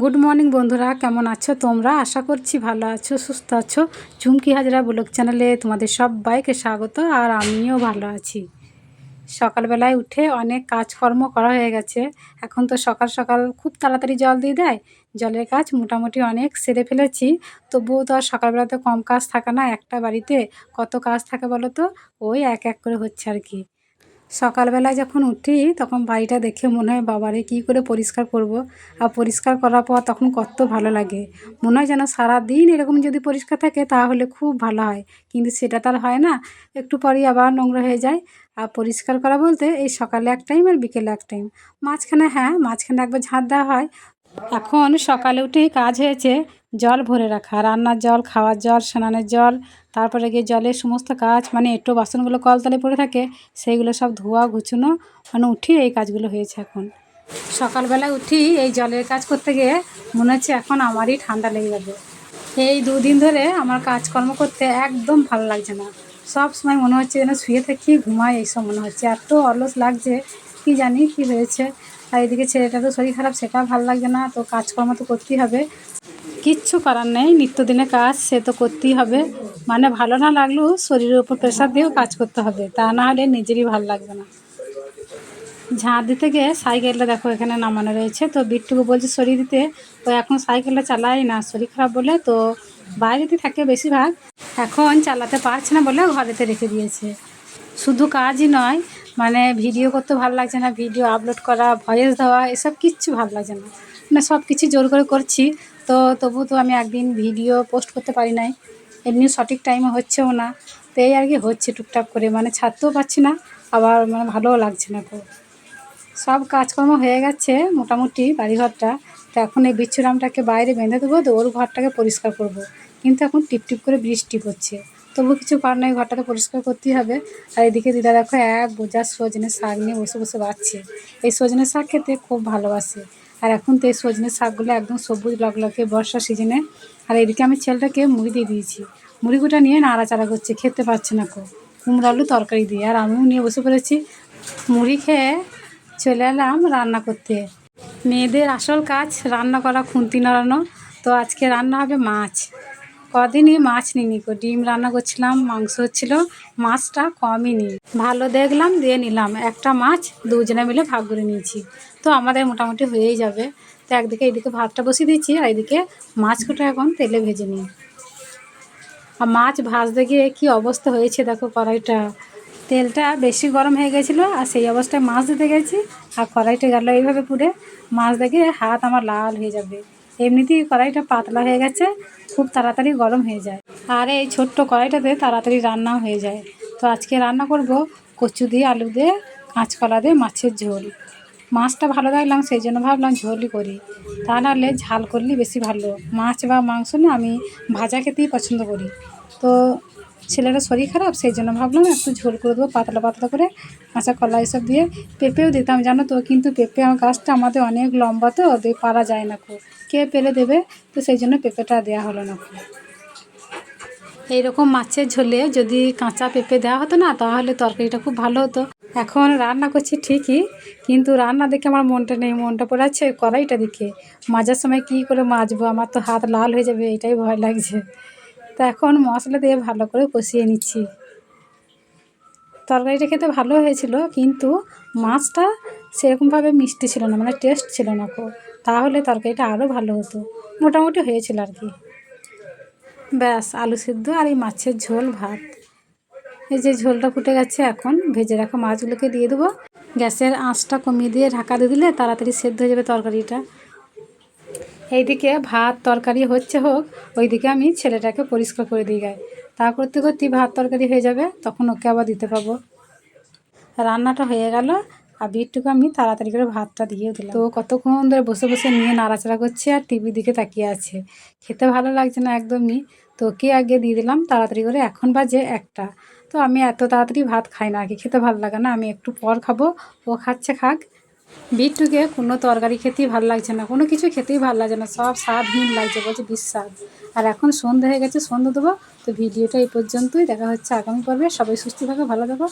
Good morning বন্ধুরা। কেমন আছো তোমরা? আশা করছি ভালো আছো, সুস্থ আছো। চুমকি হাজরা ব্লগ চ্যানেলে তোমাদের সবাইকে স্বাগত, আর আমিও ভালো আছি। সকালবেলায় উঠে অনেক কাজকর্ম করা হয়ে গেছে। এখন তো সকাল সকাল খুব তাড়াতাড়ি জল দিয়ে দেয়। জলের কাজ মোটামুটি অনেক সেরে ফেলেছি। তবুও তো আর সকালবেলাতে কম কাজ থাকে না। একটা বাড়িতে কত কাজ থাকে বলো তো? ওই এক এক করে হচ্ছে আর কি। সকালবেলায় যখন উঠি, তখন বাড়িটা দেখে মনে হয়, বাবারে, কী করে পরিষ্কার করব? আর পরিষ্কার করার পর তখন কত ভালো লাগে। মনে হয় যেন সারাদিন এরকম যদি পরিষ্কার থাকে, তাহলে খুব ভালো হয়। কিন্তু সেটা তার হয় না। একটু পরেই আবার নোংরা হয়ে যায়। আর পরিষ্কার করা বলতে, এই সকালে এক টাইম আর বিকেলে এক টাইম। মাঝখানে হ্যাঁ মাঝখানে একবার ঝাঁট দেওয়া হয়। এখন সকালে উঠেই কাজ হয়েছে। জল ভরে রাখা, রান্নার জল, খাওয়ার জল, স্নানের জল, তারপরে গিয়ে জলের সমস্ত কাজ মানে একটু বাসনগুলো কলতলে পড়ে থাকে, সেইগুলো সব ধোয়া, গুছানো মানে উঠি এই কাজগুলো হয়েছে এখন। সকালবেলা উঠি এই জলের কাজ করতে গিয়ে মনে হচ্ছে এখন আমারই ঠান্ডা লেগে যাবে। এই দুদিন ধরে আমার কাজকর্ম করতে একদম ভালো লাগছে না। সব সময় মনে হচ্ছে যেন শুয়ে থাকি, ঘুমাই, এইসব মনে হচ্ছে। এত অলস লাগছে, কি জানি কি হয়েছে। আর এদিকে ছেলেটারও শরীর খারাপ সেটা ভালো লাগছে না। তো কাজকর্ম তো করতেই হবে। কিচ্ছু করার নেই, নিত্যদিনের কাজ সে তো করতেই হবে। মানে ভালো না লাগলেও শরীরের উপর প্রেশার দিয়েও কাজ করতে হবে, তা না হলে নিজেরই ভালো লাগবে না। ঝাঁট দিতে গিয়ে সাইকেলটা দেখো এখানে নামানো রয়েছে, তো বিট্টুকে বলছে সরিয়ে দিতে। ও এখন সাইকেলটা চালাই না, শরীর খারাপ বলে তো বাইরেতে থাকে বেশিরভাগ, এখন চালাতে পারছে না বলে ঘরেতে রেখে দিয়েছে। শুধু কাজই নয় মানে ভিডিও করতে ভালো লাগছে না ভিডিও আপলোড করা ভয়েস দেওয়া, এসব কিচ্ছু ভালো লাগছে না। মানে সব কিছু জোর করে করছি। তো তবু তো আমি একদিন ভিডিও পোস্ট করতে পারি নাই। এমনি সঠিক টাইমে হচ্ছেও না। তো এই আর কি হচ্ছে টুকটাক করে। মানে ছাড়তেও পারছি না, আবার মানে ভালোও লাগছে না খুব। সব কাজকর্ম হয়ে গেছে মোটামুটি বাড়িঘরটা। তো এখন এই বিচ্ছুরামটাকে বাইরে বেঁধে দেবো, তো ওর ঘরটাকে পরিষ্কার করব। কিন্তু এখন টিপ টিপ করে বৃষ্টি পড়ছে। তবু কিছু করার নেই, ঘরটাকে পরিষ্কার করতেই হবে। আর এদিকে দিদা দেখো এক বোঝা সজনে শাক নিয়ে বসে বসে বাড়ছে। এই সজনে শাক খেতে খুব ভালোবাসে। আর এখন তো এই সজনে শাকগুলো একদম সবুজ লকলকে বর্ষা সিজনে। আর এদিকে আমি ছেলেটাকে মুড়ি দিয়ে দিয়েছি। মুড়িগুটা নিয়ে নাড়াচাড়া করছে, খেতে পারছে না কো কুমড়ো আলু তরকারি দিয়ে। আর আমিও নিয়ে বসে পড়েছি। মুড়ি খেয়ে চলে এলাম রান্না করতে। মেয়েদের আসল কাজ রান্না করা, খুন্তি নাড়ানো। তো আজকে রান্না হবে মাছ। কদিনই মাছ নিনি কো ডিম রান্না করছিলাম, মাংস হচ্ছিল, মাছটা কমই নিই। ভালো দেখলাম, দিয়ে নিলাম। একটা মাছ, দুজনে মিলে ভাগ করে নিয়েছি। তো আমাদের মোটামুটি হয়েই যাবে। তো একদিকে এদিকে ভাতটা বসিয়ে দিচ্ছি আর এদিকে মাছগুলো এখন তেলে ভেজে নিই। আর মাছ ভাজতে গিয়ে কী অবস্থা হয়েছে দেখো কড়াইটা। তেলটা বেশি গরম হয়ে গেছিল, আর সেই অবস্থায় মাছ দিতে গেছি, আর কড়াইটা গেল এইভাবে পুড়ে। মাছ দেখে হাত আমার লাল হয়ে যাবে। এমনিতেই কড়াইটা পাতলা হয়ে গেছে, খুব তাড়াতাড়ি গরম হয়ে যায়। আর এই ছোট্ট কড়াইটাতে তাড়াতাড়ি রান্নাও হয়ে যায়। তো আজকে রান্না করব কচু দিয়ে, আলু দিয়ে, কাঁচকলা দিয়ে, মাছের ঝোল। মাছটা ভালো লাগলাম, সেই জন্য ভাবলাম ঝোলই করি। তা নাহলে ঝাল করলে বেশি ভালো। মাছ বা মাংস না আমি ভাজা খেতেই পছন্দ করি। তো ছেলেটা শরীর খারাপ, সেই জন্য ভাবলাম একটু ঝোল করে দেবো, পাতলা পাতলা করে কাঁচা কলা এসব দিয়ে পেঁপেও দিতাম, জানো তো? কিন্তু পেঁপে আমার গাছটা আমাদের অনেক লম্বা তো পারা যায় না খুব। কে পেলে দেবে? তো সেই জন্য পেঁপেটা দেওয়া হলো না খুব। এইরকম মাছের ঝোলে যদি কাঁচা পেঁপে দেওয়া হতো না, তাহলে তরকারিটা খুব ভালো হতো। এখন রান্না করছি ঠিকই, কিন্তু রান্না দেখে আমার মনটা নেই, মনটা পড়ে আছে কড়াইটা দেখে। মাজার সময় কি করে মাজবো? আমার তো হাত লাল হয়ে যাবে, এটাই ভয় লাগছে। তো এখন মশলা দিয়ে ভালো করে কষিয়ে নিচ্ছি। তরকারিটা খেতে ভালো হয়েছিল, কিন্তু মাছটা সেরকমভাবে মিষ্টি ছিল না মানে টেস্ট ছিল না খুব। তাহলে তরকারিটা আরও ভালো হতো, মোটামুটি হয়েছিল আর কি। ব্যাস, আলু সিদ্ধ আর এই মাছের ঝোল ভাত। এই যে ঝোলটা ফুটে গেছে, এখন ভেজে রাখা মাছগুলোকে দিয়ে দেবো। গ্যাসের আঁচটা কমিয়ে দিয়ে ঢাকা দিয়ে দিলে তাড়াতাড়ি সেদ্ধ হয়ে যাবে তরকারিটা। এইদিকে ভাত, তরকারি হচ্ছে হোক, ওইদিকে আমি ছেলেটাকে পরিষ্কার করে দিই গায়ে। তা করতে করতেই ভাত, তরকারি হয়ে যাবে, তখন ওকে আবার দিতে পাবো। রান্নাটা হয়ে গেল, আর বিটটুকু আমি তাড়াতাড়ি করে ভাতটা দিয়ে দিলাম। তো কতক্ষণ ধরে বসে বসে নিয়ে নাড়াচাড়া করছে আর টিভির দিকে তাকিয়ে আছে। খেতে ভালো লাগছে না একদমই। তো ওকে আগে দিয়ে দিলাম তাড়াতাড়ি করে, এখন বাজে একটা। তো আমি এত তাড়াতাড়ি ভাত খাই না কি, খেতে ভালো লাগে না। আমি একটু পর খাব, ও খাচ্ছে, খাক। বিটটুকে কোনো তরকারি খেতেই ভালো লাগছে না, কোনো কিছু খেতেই ভালো লাগছে না, সব স্বাদহীন লাগছে, বলছে বিশ্বাস আর এখন সন্ধ্যা হয়ে গেছে, সন্ধে দেবো, তো ভিডিওটা এই পর্যন্তই, দেখা হচ্ছে আগামী পর্বে, সবাই সুস্থ থাকো, ভালো থাকো।